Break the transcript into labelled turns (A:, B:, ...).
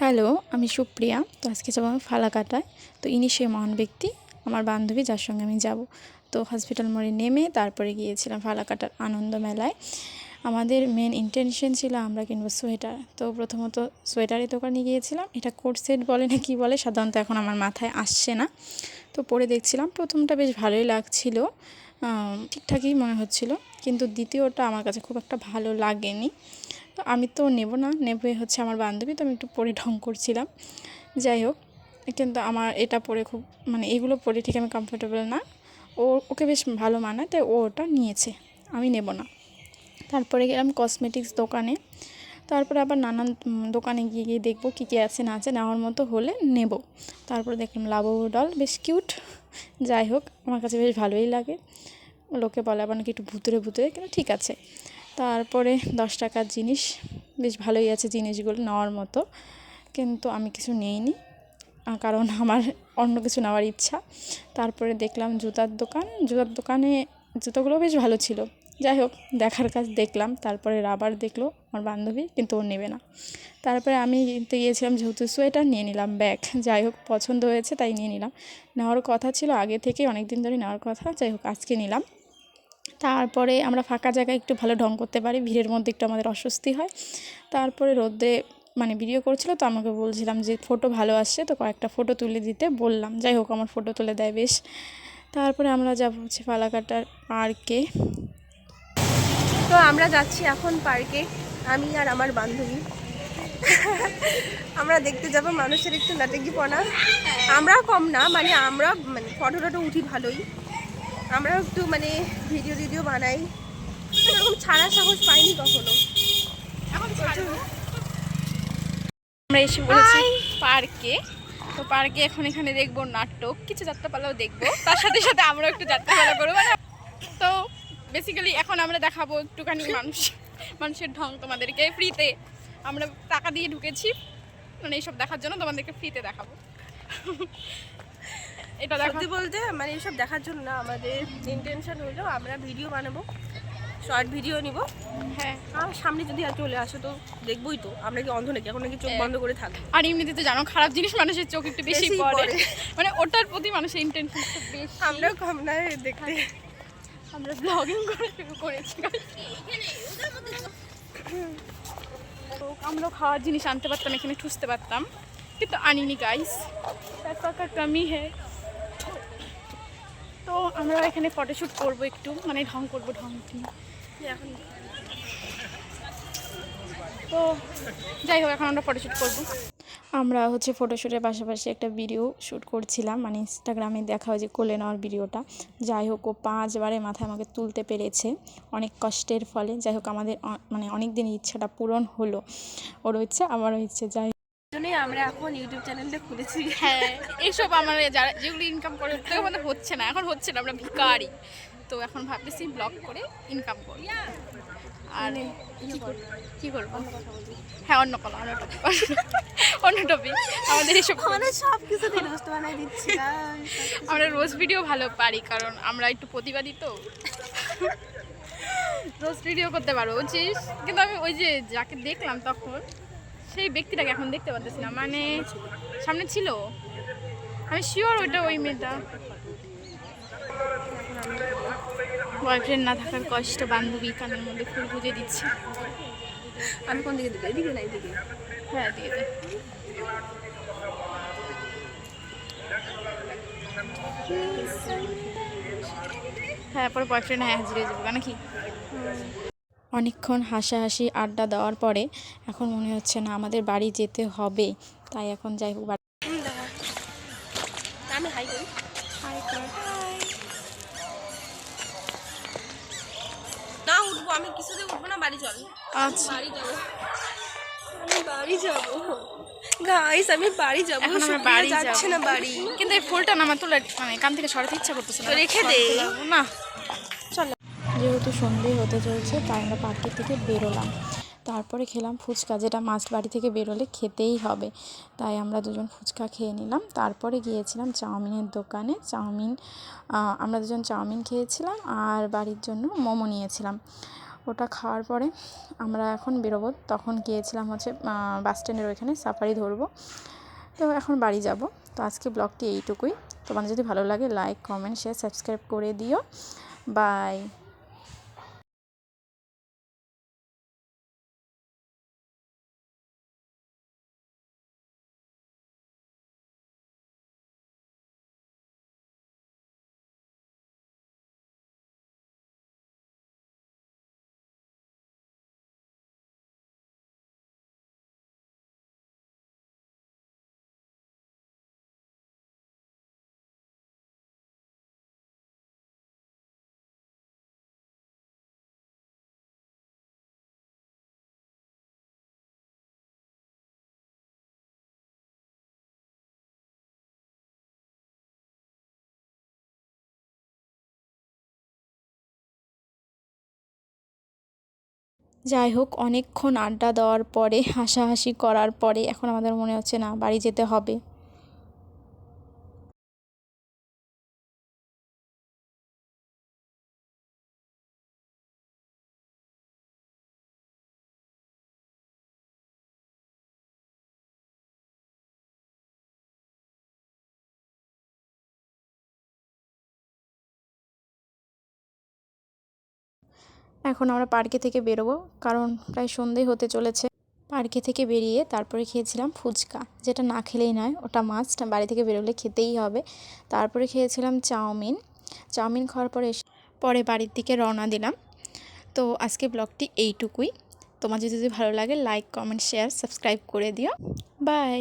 A: Hello, আমি সুপ্রিয়া। তো আজকে যাব আমি ফালাকাটায়। তো ইনি সে মহান ব্যক্তি, আমার বান্ধবী, যার সঙ্গে আমি যাব। তো হসপিটাল মোড়ে নেমে তারপরে গিয়েছিলাম ফালাকাটার আনন্দ মেলায়। আমাদের মেন ইন্টেনশন ছিল আমরা কিনবো সোয়েটার। তো প্রথমত সোয়েটারের দোকানে গিয়েছিলাম। এটা কোট সেট বলে না কি বলে, সাধারণত এখন আমার মাথায় আসছে না। তো পরে দেখছিলাম, প্রথমটা বেশ ভালোই লাগছিল। ঠিকঠাকই মনে হচ্ছিল। কিন্তু দ্বিতীয়টা আমার কাছে খুব একটা ভালো লাগেনি। তো আমি তো নেব না নেবে হচ্ছে আমার বান্ধবী, তো আমি একটু পরে ঢং করছিলাম। যাই হোক, কিন্তু আমার এটা পরে খুব মানে এগুলো পরে ঠিক আমি কমফোর্টেবল না। ও, ওকে বেশ ভালো মানায়, তাই ও ওটা নিয়েছে। আমি নেব না। তারপরে গেলাম কসমেটিক্স দোকানে। তারপরে আবার নানান দোকানে গিয়ে গিয়ে দেখব কী কী আছে, না আছে, নেওয়ার মতো হলে নেব। তারপরে দেখলাম লাবো ডল বেশ কিউট যাই হোক, আমার কাছে বেশ ভালোই লাগে। লোকে বলে আবার নাকি একটু ভুতুরে ভুতুরে কিন্তু ঠিক আছে। তারপরে দশ টাকার জিনিস, বেশ ভালোই আছে জিনিসগুলো নেওয়ার মতো, কিন্তু আমি কিছু নিইনি। কারণ আমার অন্য কিছু নেওয়ার ইচ্ছা। তারপরে দেখলাম জুতার দোকান। জুতার দোকানে জুতোগুলো বেশ ভালো ছিল। যাই হোক, দেখার কাজ দেখলাম, তারপরে রাবার দেখল, আমার বান্ধবী, কিন্তু ও নেবে না। তারপরে আমি কিনতে গিয়েছিলাম যেহেতু সোয়েটার, নিয়ে নিলাম ব্যাগ। যাই হোক, পছন্দ হয়েছে, তাই নিয়ে নিলাম। নেওয়ার কথা ছিল, আগে থেকে অনেক দিন ধরে নেওয়ার কথা, যাই হোক, আজকে নিলাম। তারপরে আমরা ফাঁকা জায়গায় একটু ভালো ঢং করতে পারি, ভিড়ের মধ্যে একটু আমাদের অস্বস্তি হয়। তারপরে রোদে মানে ভিডিও করছিল, তো আমাকে বলছিলাম যে, ফটো ভালো আসছে, তো কয়েকটা ফটো তুলে দিতে। বললাম, যাই হোক, আমার ফটো তুলে দেয় বেশ। তারপরে আমরা যাব হচ্ছে ফালাকাটার পার্কে।
B: তো আমরা যাচ্ছি এখন পার্কে আমি আর আমার বান্ধবী। আমরা দেখতে যাব মানুষের একটু নাটকিপনা আমরাও কম না মানে আমরা মানে ফটো টটো উঠি ভালোই। আমরা একটু মানে ভিডিও টিডিও বানাই। এরকম ছাড়া সাহস পাইনি কখনো।
A: আমরা এসে বলেছি পার্কে। তো পার্কে এখন এখানে দেখব নাটক কিছু যাত্রাপালাও দেখব। তার সাথে সাথে আমরা একটু যাত্রাপালা করব। মানে তো বেসিক্যালি এখন আমরা দেখাবো একটুখানি মানুষ মানুষের ঢং তোমাদেরকে ফ্রিতে আমরা টাকা দিয়ে ঢুকেছি। মানে এইসব দেখার জন্য তোমাদেরকে ফ্রিতে দেখাবো। এটা
B: সত্যি বলতে মানে এসব দেখার জন্য না আমাদের ইন্টেনশন হলো আমরা ভিডিও বানাবো। শর্ট ভিডিও নিব।
A: হ্যাঁ।
B: আর সামনে যদি আর চলে আসো তো দেখবোই তো আমরা কি অন্ধ নাকি? এখন নাকি চোখ
A: হ্যাঁ।
B: বন্ধ করে থাকব
A: আর এমনিতে তো জানো খারাপ জিনিস মানুষের চোখ একটু বেশি পড়ে।
B: পড়ে।
A: মানে ওটার প্রতি মানুষের ইন্টেনশন বেশি।
B: আমরাও কম না দেখতে।
A: আমরা ব্লগিং করে শুরু করেছি তো আমরাও খাওয়ার জিনিস আনতে পারতাম, এখানে ঠুসতে পারতাম, কিন্তু আনিনি গাইস তারপর কামি হ্যাঁ তো আমরা এখানে ফটোশ্যুট করব একটু মানে ঢং করব ঢং।
B: এখন
A: তো যাই হোক, এখন আমরা ফটোশ্যুট করব। আমরা হচ্ছে ফটোশ্যুটের পাশাপাশি একটা ভিডিও শ্যুট করছিলাম মানে ইনস্টাগ্রামে দেখা হয় যে কোলে নেওয়ার ভিডিওটা। যাই হোক ও পাঁচবারে মাথায় আমাকে তুলতে পেরেছে অনেক কষ্টের ফলে। যাই হোক আমাদের মানে অনেক দিন ইচ্ছাটা পূরণ হলো। ওরও ইচ্ছে আমারও ইচ্ছে যাই
B: জন্যই আমরা এখন ইউটিউব চ্যানেলটা খুলেছি।
A: হ্যাঁ এইসব আমার যারা যেগুলো ইনকাম করে আমাদের হচ্ছে না। এখন হচ্ছে না আমরা ভিকারি তো এখন ভাবতেছি ব্লগ করে ইনকাম করি আর কি কর- কি করব? হ্যাঁ অন্য কলা অন্য টপিক অন্য টপিক আমাদের এসব
B: মানে সব কিছু রোস্ট বানাই দিচ্ছি
A: আমরা রোজ ভিডিও ভালো পারি কারণ আমরা একটু প্রতিবাদী তো। রোজ ভিডিও করতে পারো বুঝছিস? কিন্তু আমি ওই যে যাকে দেখলাম তখন সেই ব্যক্তিটাকে এখন দেখতে পারতেছি না। মানে সামনে ছিল? আমি শিওর ওইটা ওই মেয়েটা। বয়ফ্রেন্ড না থাকার কষ্ট বান্ধবী কানের মধ্যে ফুল গুজে দিচ্ছে।
B: আমি কোন দিকে দিকে এদিকে না এদিকে?
A: হ্যাঁ দিয়ে দে। হ্যাঁ পরে বয়ফ্রেন্ড হ্যাঁ হাজিরে যাব নাকি? অনেকক্ষণ হাসাহাসি আড্ডা দেওয়ার পরে এখন মনে হচ্ছে না আমাদের বাড়ি যেতে হবে তাই এখন যাই হোক বাড়ি।
B: আমি হাই করি না উঠবো আমি কিছুতে উঠবো না বাড়ি চল।
A: আচ্ছা।
B: বাড়ি যাব আমি বাড়ি যাব। গাইস আমি বাড়ি যাব।
A: এখন আমরা বাড়ি
B: যাচ্ছে না বাড়ি।
A: কিন্তু এই ফুলটা না আমার তুলে মানে কান থেকে সরাতে ইচ্ছা করতেছে না।
B: রেখে দে।
A: না। চলো। যেহেতু সন্ধে হতে চলছে তাই আমরা পার্কের থেকে বেরোলাম। তারপরে খেলাম ফুচকা যেটা মাছ বাড়ি থেকে বেরোলে খেতেই হবে। তাই আমরা দুজন ফুচকা খেয়ে নিলাম। তারপরে গিয়েছিলাম চাউমিনের দোকানে। চাউমিন আমরা দুজন চাউমিন খেয়েছিলাম আর বাড়ির জন্য মোমো নিয়েছিলাম। ওটা খাওয়ার পরে আমরা এখন বেরোবো। তখন গিয়েছিলাম হচ্ছে বাস স্ট্যান্ডের ওইখানে সাফারি ধরবো। তো এখন বাড়ি যাব। তো আজকে ব্লগটি এইটুকুই। তোমাদের যদি ভালো লাগে লাইক কমেন্ট শেয়ার সাবস্ক্রাইব করে দিও। বাই যাই হোক, অনেকক্ষণ আড্ডা দেওয়ার পরে, হাসাহাসি করার পরে, এখন আমাদের মনে হচ্ছে না, বাড়ি যেতে হবে। এখন আমরা পার্কে থেকে বেরোবো, কারণ প্রায় সন্ধে হতে চলেছে। পার্কে থেকে বেরিয়ে তারপরে খেয়েছিলাম ফুচকা, যেটা না খেলেই নয়, ওটা মাস্ট বাড়ি থেকে বেরোলে খেতেই হবে। তারপরে খেয়েছিলাম চাউমিন। চাউমিন খাওয়ার পরে পরে বাড়ির দিকে রওনা দিলাম। তো আজকে ব্লগটি এইটুকুই। তোমার যদি ভালো লাগে লাইক কমেন্ট শেয়ার সাবস্ক্রাইব করে দিও। বাই